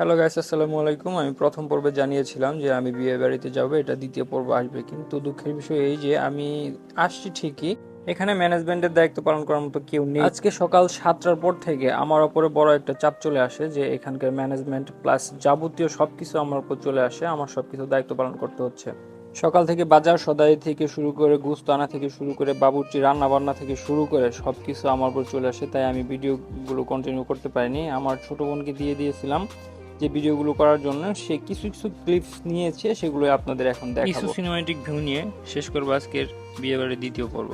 Hello guys আসসালামু আলাইকুম। আমি প্রথম পর্বে জানিয়েছিলাম যে আমি বিয়ে বাড়িতে যাব, এটা দ্বিতীয় পর্ব আসবে। কিন্তু দুঃখের বিষয় এই যে আমি আসছি ঠিকই, এখানে ম্যানেজমেন্টের দায়িত্ব পালন করার মতো কেউ নেই। আজকে সকাল সাতটার পর থেকে আমার ওপরে বড় একটা চাপ চলে আসে যে এখানকার ম্যানেজমেন্ট প্লাস যাবতীয় সবকিছু আমার উপর চলে আসে, আমার সবকিছু দায়িত্ব পালন করতে হচ্ছে। সকাল থেকে বাজার সদাই থেকে শুরু করে গুস্ত আনা থেকে শুরু করে বাবুর্চি রান্না বান্না থেকে শুরু করে সব কিছু আমার উপর চলে আসে, তাই আমি ভিডিওগুলো কন্টিনিউ করতে পারিনি। আমার ছোট বোনকে দিয়ে দিয়েছিলাম। যে ভিডিওগুলো করার জন্য সে কিছু কিছু ক্লিপস নিয়েছে সেগুলো আপনাদের এখন দেখাবো। কিছু সিনেমাটিক ভিউ নিয়ে শেষ করব আজকের বিয়েবাড়ির দ্বিতীয় পর্ব।